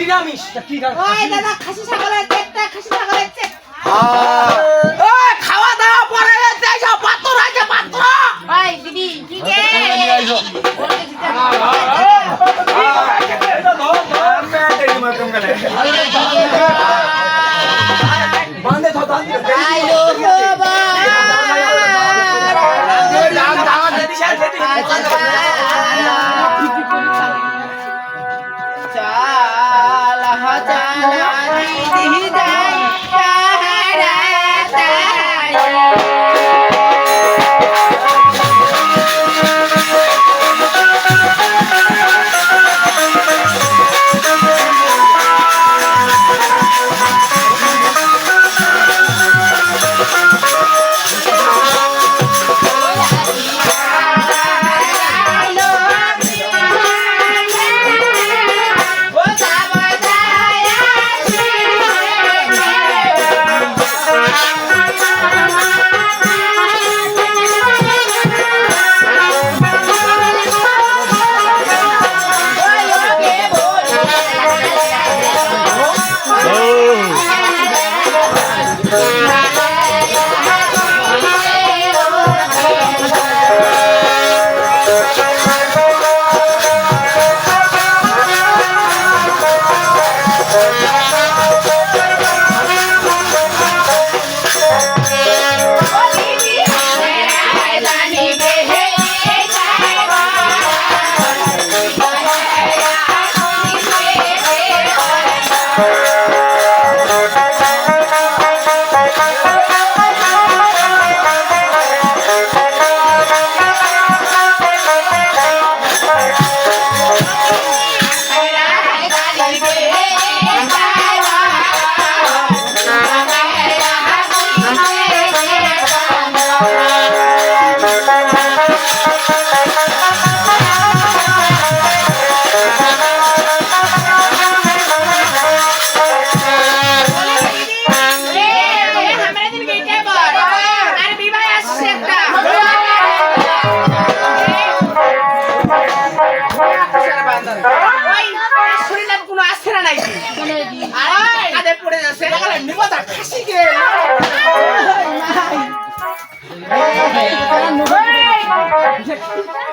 নিরামিষ। কি দাদা খাসি ছাগলা একটা খাসি ছাগলা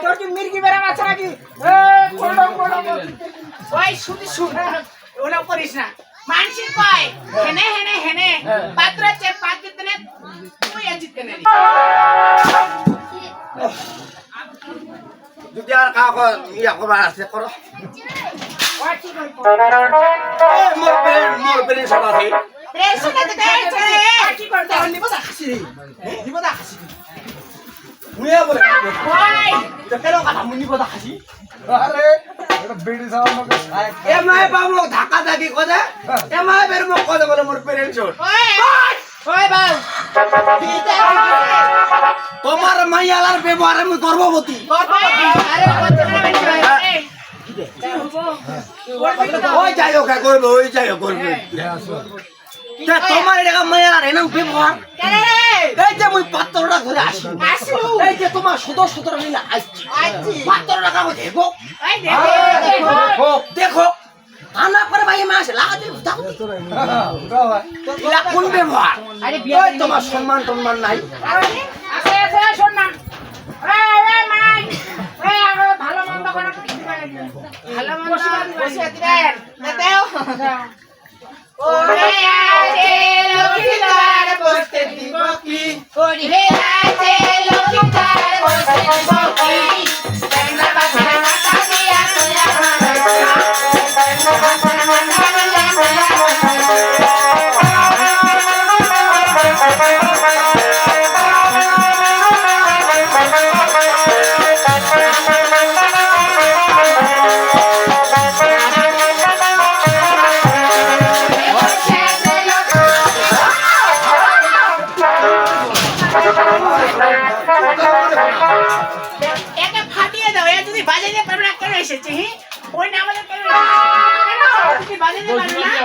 তোর কি মির্গি বেরাম আছে নাকি? ওই শুধু শুন। ওলা করিস না। মানসিক কয়? হেনে হেনে হেনে। পাত্র চে পাত্র তেনে তুই আজিত কেনে যদি আর কাউকে ইয়া করবার আছে করো। কি মোর পেন মোর পেন সদা আছে। প্রেসে তে তে কি করতে? আর নিব দা নিব দা বলে কেন কথা মুনি খাসি আরে বাবু ধাক্কা বের মুখ বলে মোর পেরেন্টস তোমার মাইয়ালার ব্যবহারে মুই গর্ভবতী আরে কত না এই ওই যাই হোক করবে ওই যাই হোক করবে তোমার এটা মাইয়ালার এনাম ব্যবহার এই যে মুই পাত্রটা ধরে আসি। আসু এই যে তোমার সদর সদর মিলে আসছি। আসছি। পাত্রটা কাগজ দেখো দেখো দেখো দেখো। আনা করে ভাই মাস লাগাতে দেখো ওটা কোন ব্যবহার? আরে ওই তোমার সম্মান টম্মান নাই। আছে আছে শোন না। এই এই মাই এই আগে ভালো মন্দ কোনো কিছু পাই ভালো মন্দ বসে দিবেন দেও। ওরে আছে করতে দিব কি? করিবে আছে লোকিতার করতে দিব কি কেমনা বাসনা মাথা দিয়া তোয়া মানা কেমনা বাসনা মাথা দিয়া তোয়া মানা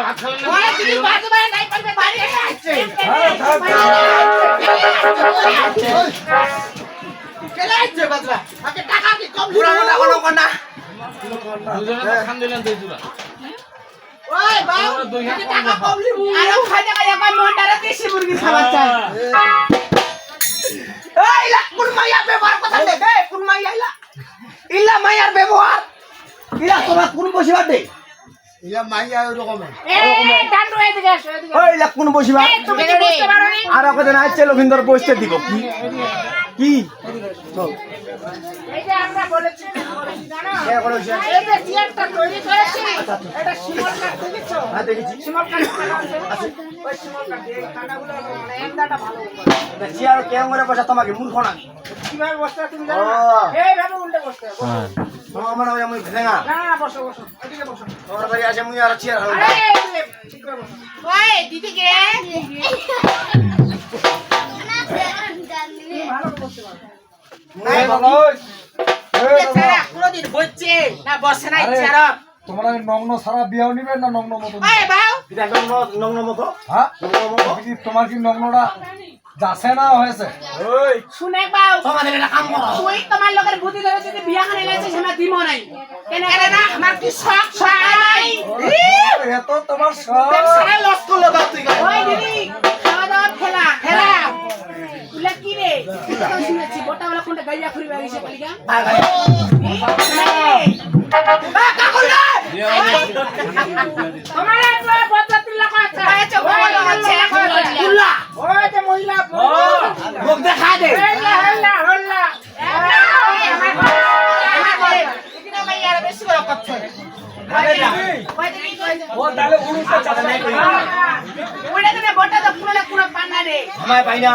পারবে না ওরা যদি বাজাবে নাই পারবে বাড়ি আসছে কেলা আসছে বাজরা আগে টাকা কি কম পুরা মোটা কোনো কন্যা দুজনে খান দিলেন দুই দুরা ওই বাউ কোন কোন ইলা ইলা ব্যবহার। ইলা তোমার কোন বসিবার দে কোন বসিবা। এই, তুমি কি বুঝতে পারোনি? আর ওকে না বসতে দিব। কি? কি? এই যে আমরা বলেছি বলেছি জানো কে করেছে? এই যে চেয়ারটা তৈরি করেছি এটা শিমল কাঠ দেখেছ। দেখেছি শিমল কাঠ কাটা আছে ওই শিমল কাঠ দিয়ে এই কাটাগুলো একদাটা ভালো করে চেয়ার কেমন করে বসা তোমাকে? মূর্খ না? কীভাবে বসতে তুমি জানো এইভাবে উল্টে বসতে হয়, বসো। তোমার মনে হয় আমি ভেঙা না না বসো বসো। এদিকে বসো। তোমার বাড়ি আছে মুই আর চেয়ার হারবো আরে ঠিক করে বসো। ওই দিদিকে। ভালো করে বসতে পারো এই বাবা ওই এই ছেড়া কোনোদিন বসছে না বসে নাই চেয়ার তোমরা নগ্ন সারা বিয়াও নিবে না নগ্ন মতো নিবে? ওই বাউ। এটা একদম নগ্ন মতো হ্যাঁ? তোমার কি নগ্নটা যাচ্ছে না হয়েছে? ওই। শুনে বাউ। তোমাদের এটা কাম করো। তুই তোমার লোকের বুদ্ধি ধরে যদি বিয়া খানে লাগছে সেটা দিব নাই। কেন কেন না? আমার কি শখ নাই এত তোমার সব সারা লস করল তুই। ওই দিদি খাওয়া দাওয়া খেলা খেলা তুলা কি রে তো শুনেছি গোটা বেলা কোনটা গাইয়া ফুরি বাগিছে পালিকা তোমার একবার লাগা আছে মহিলা মুখ দেখা দে হল্লা হল্লা বেশি বড় কথা ওটা তো পুরো পুরো পান্না রে আমায় পাই না।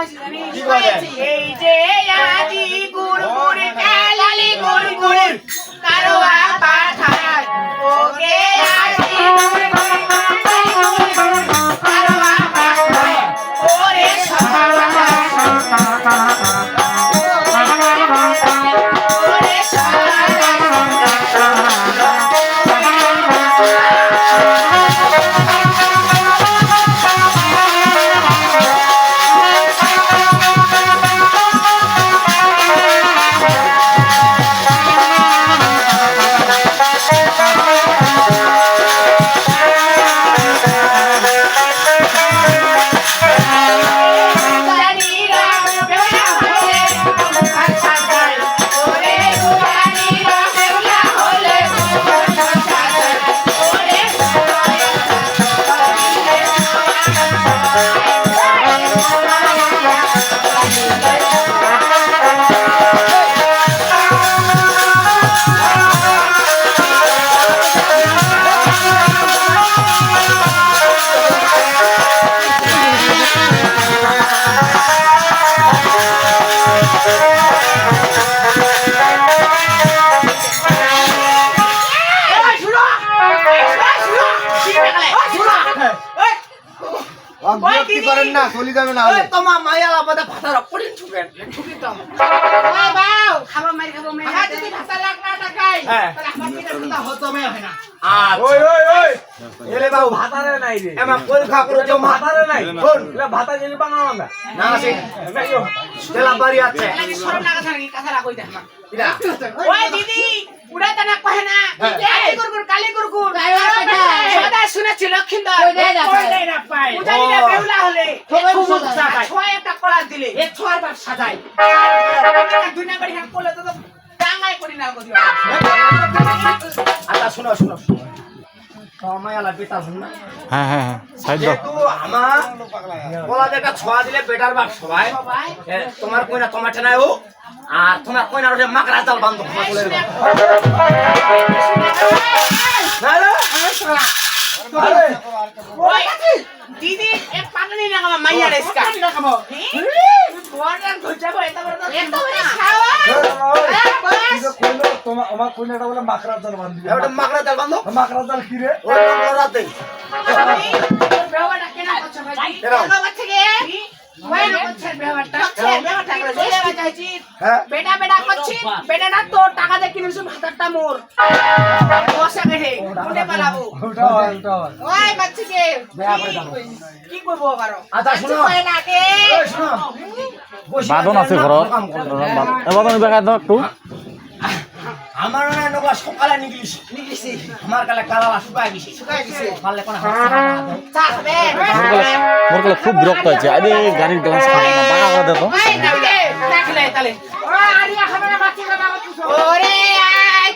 ওখানে কি কইছিস জানিস কি কইছে? এই যে পাঠায় ওকে আজি করেন না ওই তোমার পড়িন ছুকেন ওই বাউ খাব মারি খাব মারি আমার যদি ভাষা লাগ না টাকাই হ্যাঁ। তাহলে আমার কি কথা হজমে হয় না। আচ্ছা। ওই ওই ওই। এলে বাবু ভাতারে নাই রে। এমা পরীক্ষা করে জমা ভাতারে নাই। কোন এলা ভাতা জেনে বাংলা না না আছে তেলা বাড়ি আছে। লাগি শরম লাগা থাকে কথা লাগই দেখ মা। ওই দিদি উড়া তানা কহে না। কালি গুরগুর কালি গুরগুর সদা শুনেছি লক্ষিন্দর। কইলে না পায়? পূজারি না বেউলা হলে খুব সাজায় ছয় একটা কলা দিলে এ ছয় বার সাজায় দুই না বাড়ি করলে তো টাঙ্গাই করি না আচ্ছা শুনো শুনো শুনো তোমার হ্যাঁ হ্যাঁ হ্যাঁ কইনা তোমার টেনাই ও আর তোমার কইনার ওটা মাকড়া জাল বান্ধব তোমার দিদি এ না কামা মাইয়া রেসকা। না কামো বড় ধুজাবো এটা বড় এত বড় খাওয়া কইলো তোমার আমার বলে মাকড়া জাল বান্ধি ওটা মাকড়া জাল বান্ধব? মাকড়া জাল কি রে? রাতে বেটা বেটা করছি বেটাটা তোর টাকা দিয়ে কিনেছি ভাতারটা মোর। বসে পালাবো। ওই বাচ্চাকে। কি? করব আবার? বাদন আছে ঘৰত। এ বাদন দাও একটু আমার অনেক নগা সকালে নিগলিস নিগলিস আমার কালে কালা শুকায় গেছে শুকায় গেছে। পারলে কোন মোর কালে খুব বিরক্ত হচ্ছে আরে গাড়ির গ্লাস খাবে না বাগা দাও দেখলে তাহলে ও আরিয়া খাবে না বাচ্চা বাবা ওরে আছে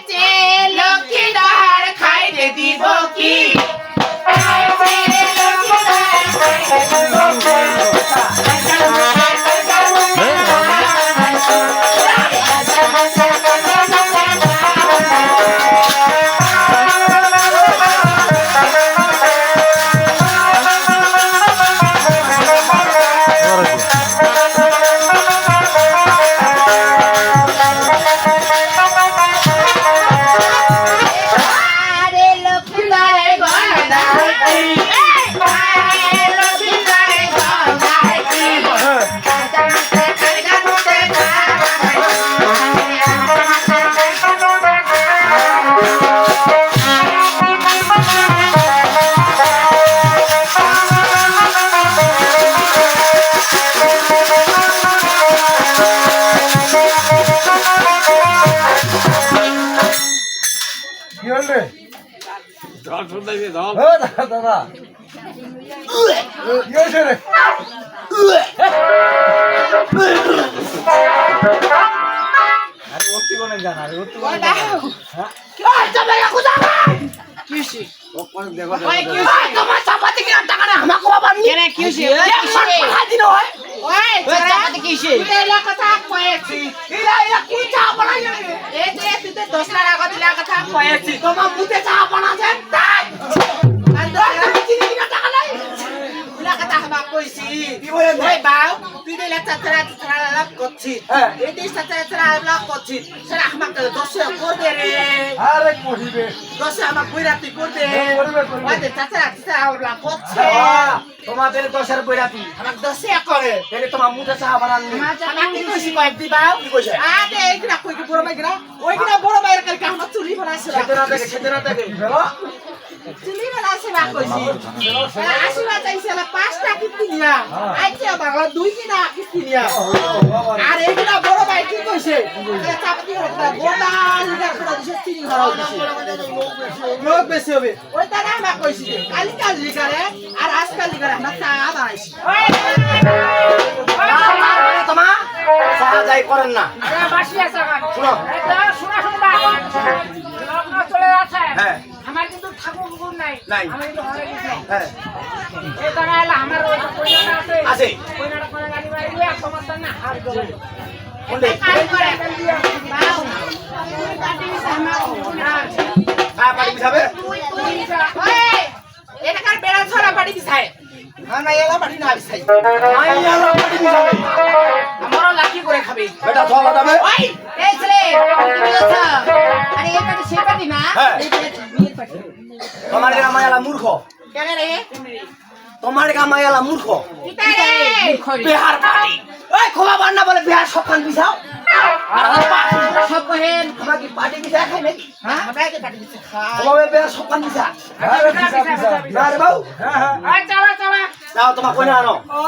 তো দশ লাখ আগত কথা কয়েছি। তোমার মুতে চা বানাছেন কইছি কি বলেন ওই বাউ তুই দিলা চাচরা চাচরা লাভ করছিস হ্যাঁ। এই দিস চাচরা চাচরা লাভ করছিস সেটা আমাকে দশ করবে রে আরে কহিবে দশ আমাকে বইরাতি করবে করবে, করবে। যে চাচরা চাচরা লাভ করছে তোমাদের দশের বইরাতি আমাকে দশে করে তাহলে তোমার মুতে চা বানাননি আমাকে কি কইছি কয়েক দিবাও কি কইছে? আরে এইগুলা কই কি বড় মাইগরা ওইগুলা বড় মাইগরা কালকে আমরা চুরি বানাইছে খেতে না থাকে খেতে না থাকে চুলি বানাইছে বা কইছি আশীর্বাদ চাইছে না কিস্তি নিয়া আইছে বাংলা দুই কিনা কিস্তি নিয়া আর এইগুলা বড় ভাই কি কইছে? চাপাতি হচ্ছে গোটা লিটার করে দিছে চিনি ভরা দিছে। লোক বেশি হবে। ওই তারা আমরা কইছি কালি কাল লিগারে আর আজকাল লিগারে আমরা চা বানাইছি। তোমা সাহায্য করেন না। বাসি আছে শুনো। এটা শোনা শুনবা লগ্ন চলে যাচ্ছে হ্যাঁ। আমার কিন্তু ঠাকুর কুকুর নাই। নাই। আমি কিন্তু ঘরে গেছি হ্যাঁ। এই জায়গায় এলা আমার ওই কইনাটা আছে আছে। কইনাটা করে গাড়ি মারিবে এক সমস্যা না হাত জমে কোনটা? কালি করে বাউ তুই কাটি আমার পানি পিছাবে তুই তুই ওই এটা কার বেড়া ছড়া পাড়ি দিছায় হ্যাঁ না এলা পানি না পিছাই আই এলা পানি পিছাবে আমারও লাকি করে খাবে। বেটা ধোয়া লাগাবে ওই এই ছেলে তুমি বলেছ আরে এই পাটি সে পাটি না? হ্যাঁ। তোমার গা মায়ালা মূর্খ। কেন তোমার গা মায়ালা মূর্খ। বিহার পার্টি। ওই খোলা বান্না বলে বিহার পিছাও। আর পার্টি সব কহেন আমার কি পার্টি পিছা খাই নাকি? হ্যাঁ? আমাকে দিছে খা তোমার বিহার সকাল পিছা আরে পিছা পিছা না রে বাবু হ্যাঁ হ্যাঁ। আর চালা চালা। যাও তোমার কইনা আনো। ও।